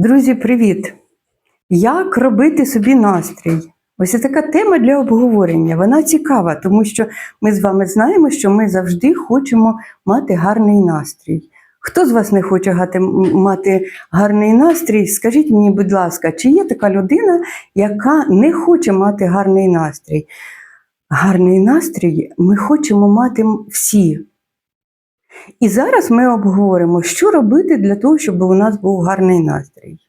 Друзі, привіт! Як робити собі настрій? Ось така тема для обговорення. Вона цікава, тому що ми з вами знаємо, що ми завжди хочемо мати гарний настрій. Хто з вас не хоче мати гарний настрій? Скажіть мені, будь ласка, чи є така людина, яка не хоче мати гарний настрій? Гарний настрій ми хочемо мати всі. І зараз ми обговоримо, що робити для того, щоб у нас був гарний настрій.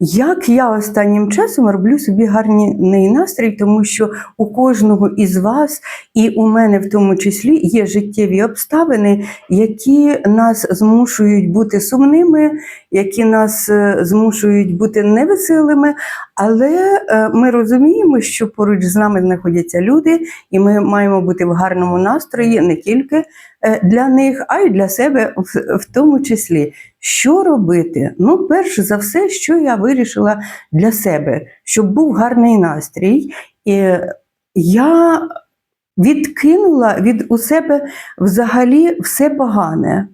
Як я останнім часом роблю собі гарний настрій, тому що у кожного із вас, і у мене в тому числі, є життєві обставини, які нас змушують бути сумними, які нас е, змушують бути невеселими, але е, ми розуміємо, що поруч з нами знаходяться люди, і ми маємо бути в гарному настрої не тільки е, для них, а й для себе в, в тому числі. Що робити? Ну, перш за все, що я вирішила для себе, щоб був гарний настрій. І я відкинула від у себе взагалі все погане.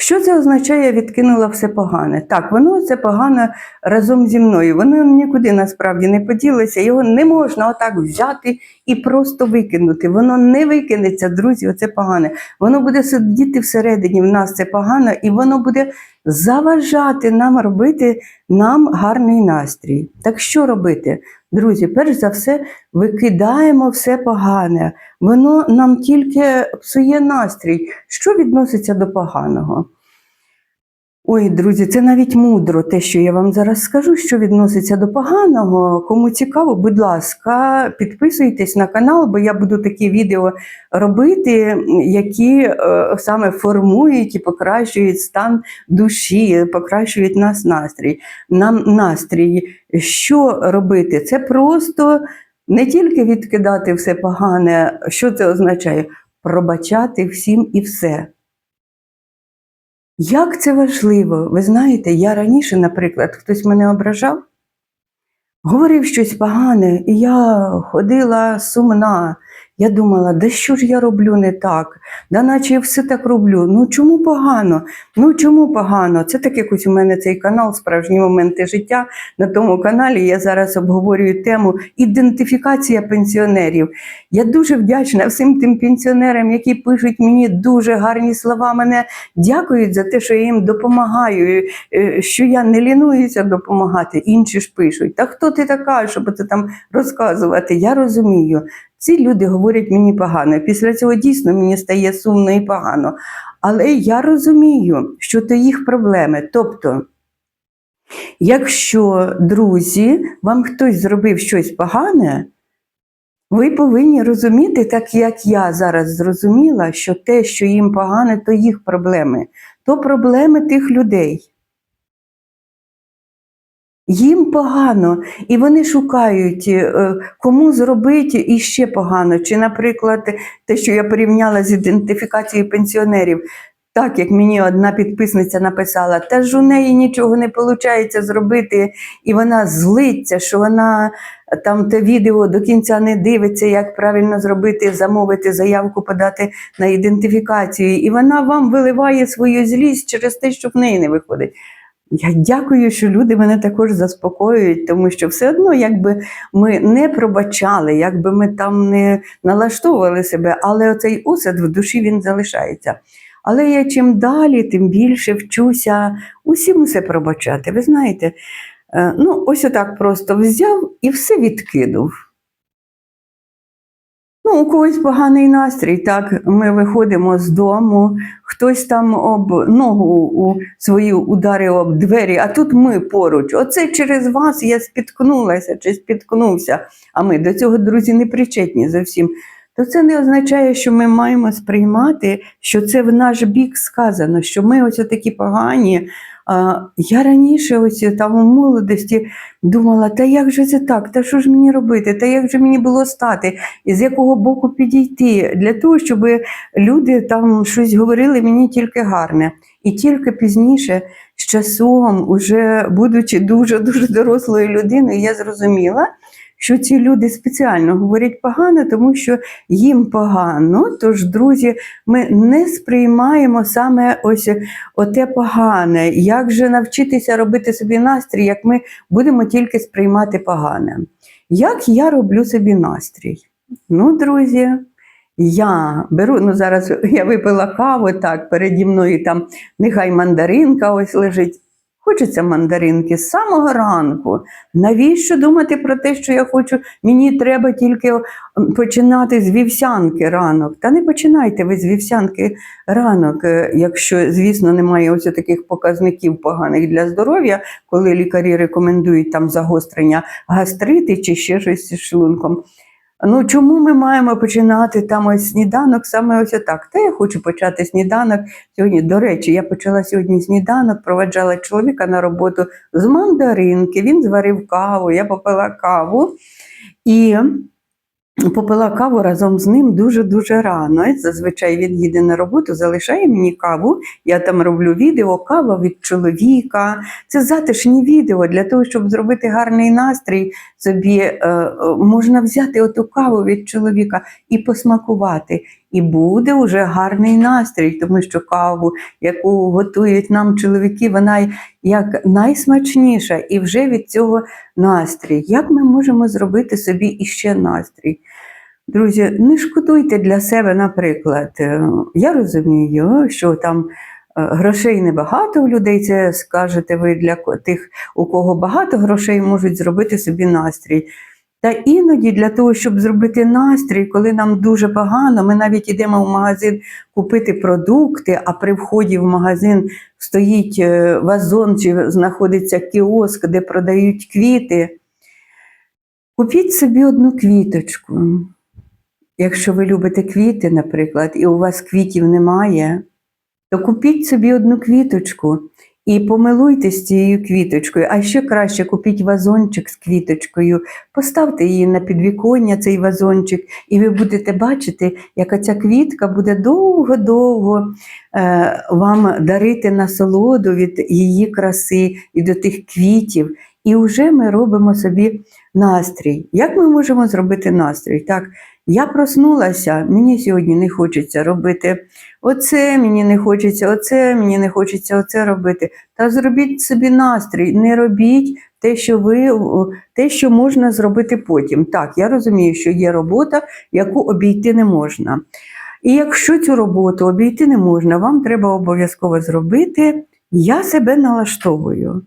Що це означає відкинула все погане? Так, воно це погане разом зі мною. Воно нікуди насправді не поділося. Його не можна отак взяти і просто викинути. Воно не викинеться, друзі, оце погане. Воно буде сидіти всередині в нас це погано, і воно буде заважати нам робити нам гарний настрій. Так що робити? Друзі, перш за все, викидаємо все погане. Воно нам тільки псує настрій. Що відноситься до поганого? Ой, друзі, це навіть мудро, те, що я вам зараз скажу, що відноситься до поганого. Кому цікаво, будь ласка, підписуйтесь на канал, бо я буду такі відео робити, які е, саме формують і покращують стан душі, покращують нас настрій. Нам настрій. Що робити? Це просто не тільки відкидати все погане, що це означає? Пробачати всім і все. Як це важливо? Ви знаєте, я раніше, наприклад, хтось мене ображав, говорив щось погане, і я ходила сумна. Я думала, да що ж я роблю не так? Да наче я все так роблю. Ну чому погано? Ну чому погано? Це так якось у мене цей канал Справжні моменти життя. На тому каналі я зараз обговорюю тему ідентифікація пенсіонерів. Я дуже вдячна всім тим пенсіонерам, які пишуть мені дуже гарні слова. Мене дякують за те, що я їм допомагаю, е, що я не лінуюся допомагати. Інші ж пишуть: Та хто ти така, щоб це там розказувати? Я розумію. Ці люди говорять мені погано. Після цього дійсно мені стає сумно і погано. Але я розумію, що то їх проблеми. Тобто, якщо, друзі, вам хтось зробив щось погане, ви повинні розуміти, так як я зараз зрозуміла, що те, що їм погане, то їх проблеми, то проблеми тих людей. Їм погано, і вони шукають, е, кому зробити іще погано. Чи, наприклад, те, що я порівняла з ідентифікацією пенсіонерів, так як мені одна підписниця написала, та ж у неї нічого не виходить зробити, і вона злиться, що вона там те відео до кінця не дивиться, як правильно зробити, замовити заявку, подати на ідентифікацію. І вона вам виливає свою злість через те, що в неї не виходить. Я дякую, що люди мене також заспокоюють, тому що все одно, якби ми не пробачали, якби ми там не налаштовували себе, але оцей осад в душі він залишається. Але я чим далі, тим більше вчуся усім все пробачати. Ви знаєте, е, ну ось отак просто взяв і все відкинув. Ну, у когось поганий настрій, так, ми виходимо з дому, хтось там об ногу у свою ударив об двері, а тут ми поруч. Оце через вас я спіткнулася чи спіткнувся, а ми до цього, друзі, не причетні зовсім. То це не означає, що ми маємо сприймати, що це в наш бік сказано, що ми ось такі погані. Я раніше, ось там у молодості, думала, та як же це так? Та що ж мені робити? Та як же мені було стати? І з якого боку підійти? Для того, щоб люди там щось говорили мені тільки гарне. І тільки пізніше, з часом, уже будучи дуже дуже дорослою людиною, я зрозуміла, що ці люди спеціально говорять погано, тому що їм погано. Тож, друзі, ми не сприймаємо саме ось оте погане. Як же навчитися робити собі настрій, як ми будемо тільки сприймати погане? Як я роблю собі настрій? Ну, друзі, я беру, ну зараз я випила каву, так, переді мною там нехай мандаринка ось лежить. Хочеться мандаринки з самого ранку. Навіщо думати про те, що я хочу? Мені треба тільки починати з вівсянки ранок. Та не починайте ви з вівсянки ранок, е, якщо, звісно, немає ось таких показників поганих для здоров'я, коли лікарі рекомендують там загострення гастрити чи ще щось з шлунком. Ну чому ми маємо починати там ось сніданок саме ось так? Та я хочу почати сніданок сьогодні. До речі, я почала сьогодні сніданок, проведжала чоловіка на роботу з мандаринки. Він зварив каву, я попила каву і попила каву разом з ним дуже-дуже рано. Зазвичай він їде на роботу, залишає мені каву. Я там роблю відео, кава від чоловіка. Це затишні відео для того, щоб зробити гарний настрій собі е, е, можна взяти оту каву від чоловіка і посмакувати. І буде вже гарний настрій, тому що каву, яку готують нам чоловіки, вона як найсмачніша, і вже від цього настрій. Як ми можемо зробити собі іще настрій? Друзі, не шкодуйте для себе, наприклад. Е, Я розумію, що там е, грошей небагато у людей, це скажете ви для тих, у кого багато грошей, можуть зробити собі настрій. Та іноді для того, щоб зробити настрій, коли нам дуже погано, ми навіть йдемо в магазин купити продукти, а при вході в магазин стоїть е, вазон чи знаходиться кіоск, де продають квіти. Купіть собі одну квіточку. Якщо ви любите квіти, наприклад, і у вас квітів немає, то купіть собі одну квіточку і помилуйтесь цією квіточкою. А ще краще купіть вазончик з квіточкою, поставте її на підвіконня, цей вазончик, і ви будете бачити, яка ця квітка буде довго-довго е, вам дарити насолоду від її краси і до тих квітів. І вже ми робимо собі настрій. Як ми можемо зробити настрій? Так, я проснулася, мені сьогодні не хочеться робити оце, мені не хочеться оце, мені не хочеться оце робити. Та зробіть собі настрій, не робіть те, що ви те, що можна зробити потім. Так, я розумію, що є робота, яку обійти не можна. І якщо цю роботу обійти не можна, вам треба обов'язково зробити. Я себе налаштовую.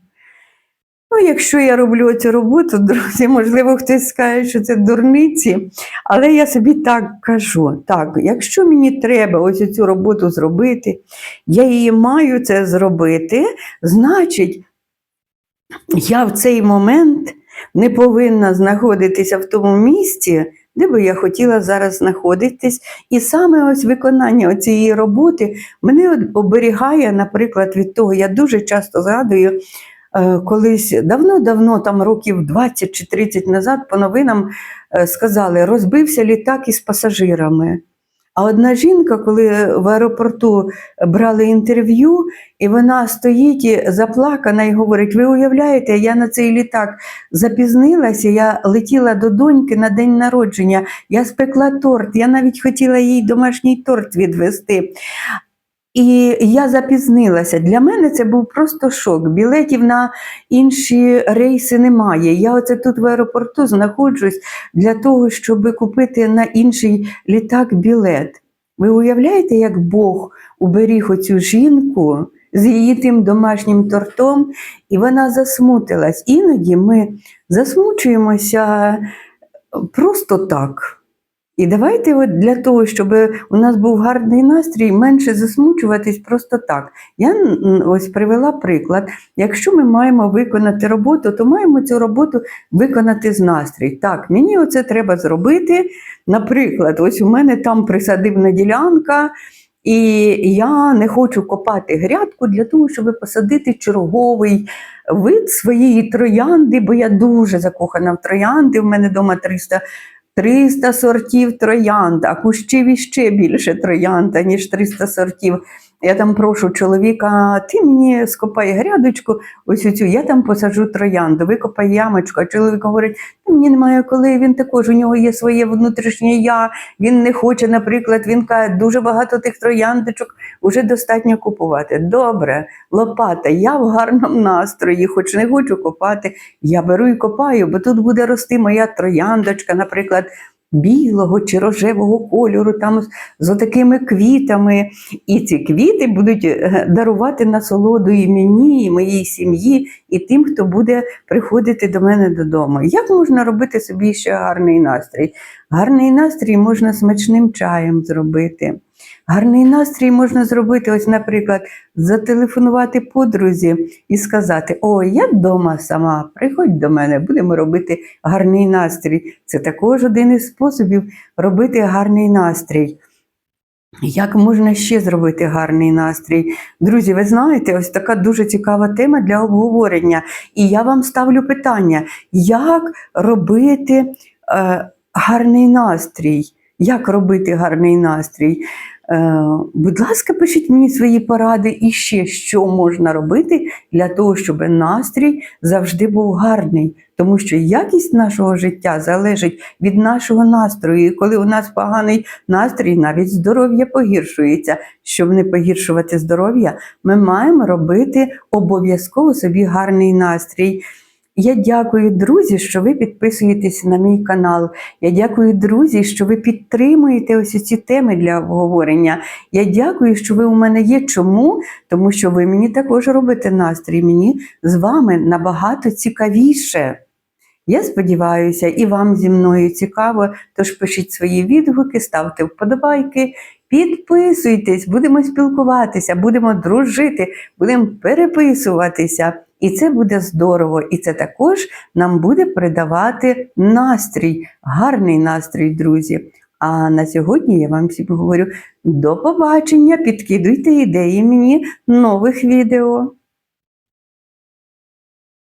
Ну, якщо я роблю цю роботу, друзі, можливо, хтось скаже, що це дурниці, але я собі так кажу: так, якщо мені треба ось цю роботу зробити, я її маю це зробити, значить, я в цей момент не повинна знаходитися в тому місці, де би я хотіла зараз знаходитись. І саме ось виконання цієї роботи мене оберігає, наприклад, від того, я дуже часто згадую. Е, Колись давно-давно, там років 20 чи 30 назад, по новинам е, сказали, розбився літак із пасажирами. А одна жінка, коли в аеропорту брали інтерв'ю, і вона стоїть і заплакана і говорить: Ви уявляєте, я на цей літак запізнилася, я летіла до доньки на день народження, я спекла торт, я навіть хотіла їй домашній торт відвести. І я запізнилася. Для мене це був просто шок. Білетів на інші рейси немає. Я оце тут в аеропорту знаходжусь для того, щоб купити на інший літак білет. Ви уявляєте, як Бог уберіг оцю жінку з її тим домашнім тортом, і вона засмутилась. Іноді ми засмучуємося просто так. І давайте от для того, щоб у нас був гарний настрій, менше засмучуватись просто так. Я ось привела приклад. Якщо ми маємо виконати роботу, то маємо цю роботу виконати з настрій. Так, мені оце треба зробити. Наприклад, ось у мене там присадибна ділянка, і я не хочу копати грядку для того, щоб посадити черговий вид своєї троянди, бо я дуже закохана в троянди. У мене вдома 300 300 сортів троянд, а кущів іще більше троянда, ніж 300 сортів. Я там прошу чоловіка, ти мені скопай грядочку, ось оцю, я там посаджу троянду, викопай ямочку. А чоловік говорить, «Та мені немає коли, він також, у нього є своє внутрішнє я, він не хоче, наприклад, він каже, дуже багато тих трояндочок вже достатньо купувати. Добре, лопата, я в гарному настрої, хоч не хочу копати, я беру і копаю, бо тут буде рости моя трояндочка, наприклад, білого чи рожевого кольору, там з, отакими квітами. І ці квіти будуть е, дарувати насолоду і мені, і моїй сім'ї, і тим, хто буде приходити до мене додому. Як можна робити собі ще гарний настрій? Гарний настрій можна смачним чаєм зробити. Гарний настрій можна зробити, ось, наприклад, зателефонувати подрузі і сказати: О, я вдома сама, приходь до мене, будемо робити гарний настрій. Це також один із способів робити гарний настрій. Як можна ще зробити гарний настрій? Друзі, ви знаєте, ось така дуже цікава тема для обговорення. І я вам ставлю питання: як робити е, гарний настрій? Як робити гарний настрій? Е, будь ласка, пишіть мені свої поради і ще, що можна робити для того, щоб настрій завжди був гарний. Тому що якість нашого життя залежить від нашого настрою. І коли у нас поганий настрій, навіть здоров'я погіршується. Щоб не погіршувати здоров'я, ми маємо робити обов'язково собі гарний настрій. Я дякую, друзі, що ви підписуєтесь на мій канал. Я дякую, друзі, що ви підтримуєте ось ці теми для обговорення. Я дякую, що ви у мене є. Чому? Тому що ви мені також робите настрій. Мені з вами набагато цікавіше. Я сподіваюся, і вам зі мною цікаво. Тож пишіть свої відгуки, ставте вподобайки, підписуйтесь, будемо спілкуватися, будемо дружити, будемо переписуватися. І це буде здорово, і це також нам буде придавати настрій, гарний настрій, друзі. А на сьогодні я вам всім говорю до побачення, підкидуйте ідеї мені нових відео.